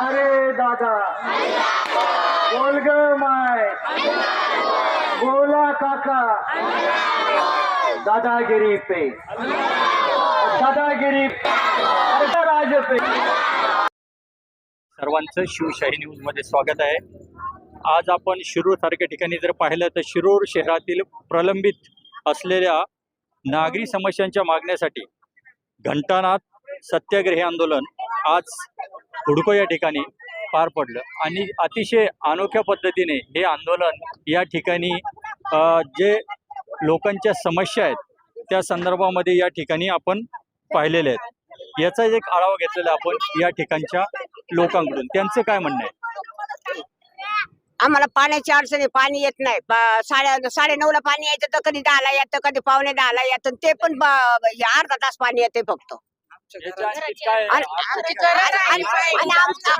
अरे दादा. बोल ग माय. बोला काका. दादागिरी पे. दादागिरी राज पे. सर्वांचं शिवशाही न्यूजमध्ये स्वागत आहे. आज आपण शिरूर सारख्या ठिकाणी जर पाहिलं तर शिरूर शहरातील प्रलंबित असलेल्या नागरी समस्यांच्या मागण्यासाठी घंटानाथ सत्याग्रही आंदोलन आज हुडको या ठिकाणी पार पडलं. आणि अतिशय अनोख्या पद्धतीने हे आंदोलन या ठिकाणी जे लोकांच्या समस्या आहेत त्या संदर्भामध्ये या ठिकाणी आपण पाहिलेले आहेत. याचा एक आढावा घेतलेला आपण या ठिकाणच्या लोकांकडून. त्यांचं काय म्हणणं आहे? आम्हाला पाण्याची अडचणी पाणी येत नाही. साडे साडे नऊ ला पाणी यायचं तर कधी दहाला येतं कधी पावणे दहाला येतं ते पण अर्धा तास पाणी येते फक्त. आमच्या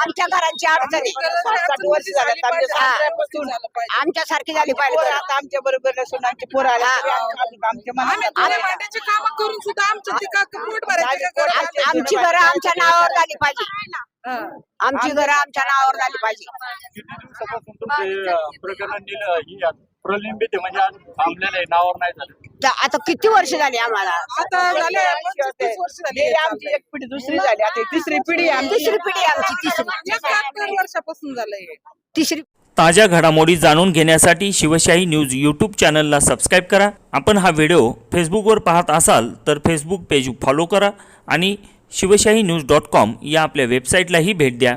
आमच्या घरांची अडचण आमच्या सारखी झाली पाहिजे. आमच्या बरोबर नसून आमचे पोरं आले आमचं घरं आमच्या नावावर झाली पाहिजे. हं. आमची घरं आमच्या नावावर झाली पाहिजे. प्रलंबित आहे म्हणजे आज थांबलेलं आहे नावावर नाही झालं. तर आता किती वर्ष झाली आम्हाला? आता झाले पंचवीस वर्ष झाली. आमची एक पिढी दुसरी झाली. आता ही तिसरी पिढी आहे आमची. तिसरी पिढी आहे आमची तिसरी एकाहत्तर वर्षापासून झालंय तिसरी ताज्या घडामोडी जाणून घेण्यासाठी शिवशाही न्यूज यूट्यूब चॅनलला सबस्क्राईब करा. आपण हा व्हिडिओ फेसबुकवर पाहत असाल तर फेसबुक पेज फॉलो करा आणि शिवशाही न्यूज डॉट कॉम या आपल्या वेबसाईटलाही भेट द्या.